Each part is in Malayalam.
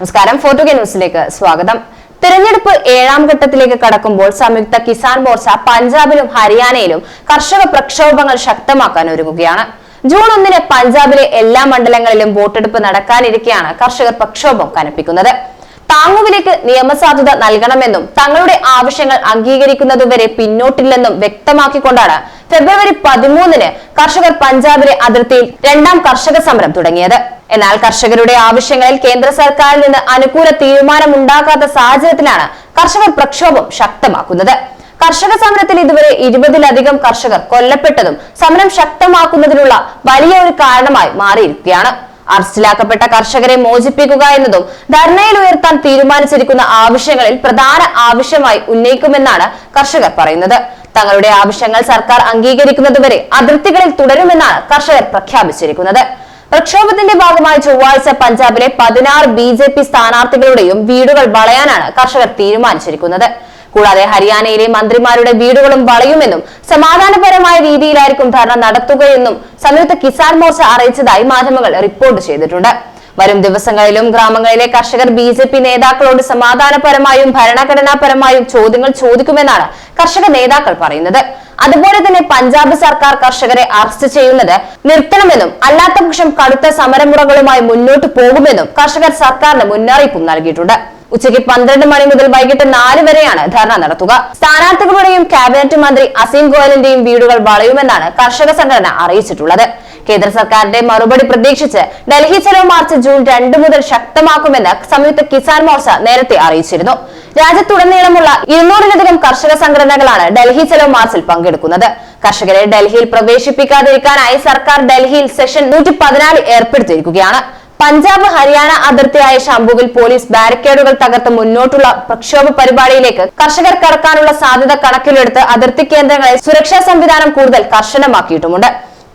നമസ്കാരം. ഫോർട്ടുഗ ന്യൂസിലേക്ക് സ്വാഗതം. തിരഞ്ഞെടുപ്പ് ഏഴാം ഘട്ടത്തിലേക്ക് കടക്കുമ്പോൾ സംയുക്ത കിസാൻ മോർച്ച പഞ്ചാബിലും ഹരിയാനയിലും കർഷക പ്രക്ഷോഭങ്ങൾ ശക്തമാക്കാൻ ഒരുങ്ങുകയാണ്. ജൂൺ ഒന്നിന് പഞ്ചാബിലെ എല്ലാ മണ്ഡലങ്ങളിലും വോട്ടെടുപ്പ് നടക്കാനിരിക്കെയാണ് കർഷകർ പ്രക്ഷോഭം കനപ്പിക്കുന്നത്. താങ്ങുവിലേക്ക് നിയമസാധുത നൽകണമെന്നും തങ്ങളുടെ ആവശ്യങ്ങൾ അംഗീകരിക്കുന്നതുവരെ പിന്നോട്ടില്ലെന്നും വ്യക്തമാക്കിക്കൊണ്ടാണ് ഫെബ്രുവരി പതിമൂന്നിന് കർഷകർ പഞ്ചാബിലെ അതിർത്തിയിൽ രണ്ടാം കർഷക സമരം തുടങ്ങിയത്. എന്നാൽ കർഷകരുടെ ആവശ്യങ്ങളിൽ കേന്ദ്ര സർക്കാരിൽ നിന്ന് അനുകൂല തീരുമാനമുണ്ടാകാത്ത സാഹചര്യത്തിലാണ് കർഷകർ പ്രക്ഷോഭം ശക്തമാക്കുന്നത്. കർഷക സമരത്തിൽ ഇതുവരെ ഇരുപതിലധികം കർഷകർ കൊല്ലപ്പെട്ടതും സമരം ശക്തമാക്കുന്നതിനുള്ള വലിയ ഒരു കാരണമായി മാറിയിരിക്കുകയാണ്. അറസ്റ്റിലാക്കപ്പെട്ട കർഷകരെ മോചിപ്പിക്കുക എന്നതും ധർണയിൽ ഉയർത്താൻ തീരുമാനിച്ചിരിക്കുന്ന ആവശ്യങ്ങളിൽ പ്രധാന ആവശ്യമായി ഉന്നയിക്കുമെന്നാണ് കർഷകർ പറയുന്നത്. തങ്ങളുടെ ആവശ്യങ്ങൾ സർക്കാർ അംഗീകരിക്കുന്നതുവരെ അതിർത്തികളിൽ തുടരുമെന്നാണ് കർഷകർ പ്രഖ്യാപിച്ചിരിക്കുന്നത്. പ്രക്ഷോഭത്തിന്റെ ഭാഗമായി ചൊവ്വാഴ്ച പഞ്ചാബിലെ പതിനാറ് ബി ജെ പി സ്ഥാനാർത്ഥികളുടെയും വീടുകൾ വളയാനാണ് കർഷകർ തീരുമാനിച്ചിരിക്കുന്നത്. കൂടാതെ ഹരിയാനയിലെ മന്ത്രിമാരുടെ വീടുകളും വളയുമെന്നും സമാധാനപരമായ രീതിയിലായിരിക്കും ധർണ നടത്തുകയെന്നും സംയുക്ത കിസാൻ മോർച്ച അറിയിച്ചതായി മാധ്യമങ്ങൾ റിപ്പോർട്ട് ചെയ്തിട്ടുണ്ട്. വരും ദിവസങ്ങളിലും ഗ്രാമങ്ങളിലെ കർഷകർ ബി ജെ പി നേതാക്കളോട് സമാധാനപരമായും ഭരണഘടനാപരമായും ചോദ്യങ്ങൾ ചോദിക്കുമെന്നാണ് കർഷക നേതാക്കൾ പറയുന്നത്. അതുപോലെ തന്നെ പഞ്ചാബ് സർക്കാർ കർഷകരെ അറസ്റ്റ് ചെയ്യുന്നത് നിർത്തണമെന്നും അല്ലാത്ത പക്ഷം കടുത്ത സമരമുറകളുമായി മുന്നോട്ട് പോകുമെന്നും കർഷകർ സർക്കാരിന് മുന്നറിയിപ്പും നൽകിയിട്ടുണ്ട്. ഉച്ചയ്ക്ക് പന്ത്രണ്ട് മണി മുതൽ വൈകിട്ട് നാല് വരെയാണ് ധർണ നടത്തുക. സ്ഥാനാർത്ഥികളുടെയും ക്യാബിനറ്റ് മന്ത്രി അസീം ഗോയലിന്റെയും വീടുകൾ വളയുമെന്നാണ് കർഷക സംഘടന അറിയിച്ചിട്ടുള്ളത്. കേന്ദ്ര സർക്കാരിന്റെ മറുപടി പ്രതീക്ഷിച്ച് ഡൽഹി ചെലവ് മാർച്ച് ജൂൺ രണ്ട് മുതൽ ശക്തമാക്കുമെന്ന് സംയുക്ത കിസാൻ മോർച്ച നേരത്തെ അറിയിച്ചിരുന്നു. രാജ്യത്തുടനീളമുള്ള ഇരുന്നൂറിലധികം കർഷക സംഘടനകളാണ് ഡൽഹി ചെലവ് മാർച്ചിൽ പങ്കെടുക്കുന്നത്. കർഷകരെ ഡൽഹിയിൽ പ്രവേശിപ്പിക്കാതിരിക്കാനായി സർക്കാർ ഡൽഹിയിൽ സെഷൻ നൂറ്റി ഏർപ്പെടുത്തിയിരിക്കുകയാണ്. പഞ്ചാബ് ഹരിയാന അതിർത്തിയായ ഷാംബുവിൽ പോലീസ് ബാരിക്കേഡുകൾ തകർത്ത് മുന്നോട്ടുള്ള പ്രക്ഷോഭ പരിപാടിയിലേക്ക് കർഷകർ കടക്കാനുള്ള സാധ്യത കണക്കിലെടുത്ത് അതിർത്തി കേന്ദ്രങ്ങളിൽ സുരക്ഷാ സംവിധാനം കൂടുതൽ കർശനമാക്കിയിട്ടുമുണ്ട്.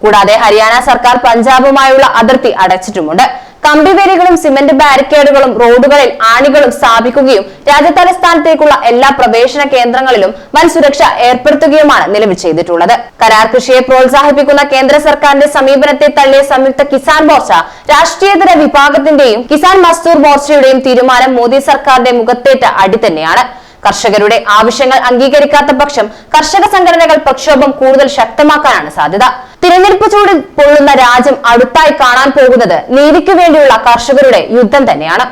കൂടാതെ ഹരിയാന സർക്കാർ പഞ്ചാബുമായുള്ള അതിർത്തി അടച്ചിട്ടുമുണ്ട്. കമ്പിവേലികളും സിമന്റ് ബാരിക്കേഡുകളും റോഡുകളിൽ ആണികളും സ്ഥാപിക്കുകയും രാജ്യതലസ്ഥാനത്തേക്കുള്ള എല്ലാ പ്രവേശന കേന്ദ്രങ്ങളിലും വൻ സുരക്ഷ ഏർപ്പെടുത്തുകയുമാണ് നിലവിൽ ചെയ്തിട്ടുള്ളത്. കരാർ കൃഷിയെ പ്രോത്സാഹിപ്പിക്കുന്ന കേന്ദ്ര സർക്കാരിന്റെ സമീപനത്തെ തള്ളിയ സംയുക്ത കിസാൻ മോർച്ച രാഷ്ട്രീയതര വിഭാഗത്തിന്റെയും കിസാൻ മസ്ദൂർ മോർച്ചയുടെയും തീരുമാനം മോദി സർക്കാരിന്റെ മുഖത്തേറ്റ അടി തന്നെയാണ്. കർഷകരുടെ ആവശ്യങ്ങൾ അംഗീകരിക്കാത്ത പക്ഷം കർഷക സംഘടനകൾ പ്രക്ഷോഭം കൂടുതൽ ശക്തമാക്കാനാണ് സാധ്യത. തിരഞ്ഞെടുപ്പ് ചൂടിൽ പൊള്ളുന്ന രാജ്യം അടുത്തായി കാണാൻ പോകുന്നത് നീതിക്ക് വേണ്ടിയുള്ള കർഷകരുടെ യുദ്ധം തന്നെയാണ്.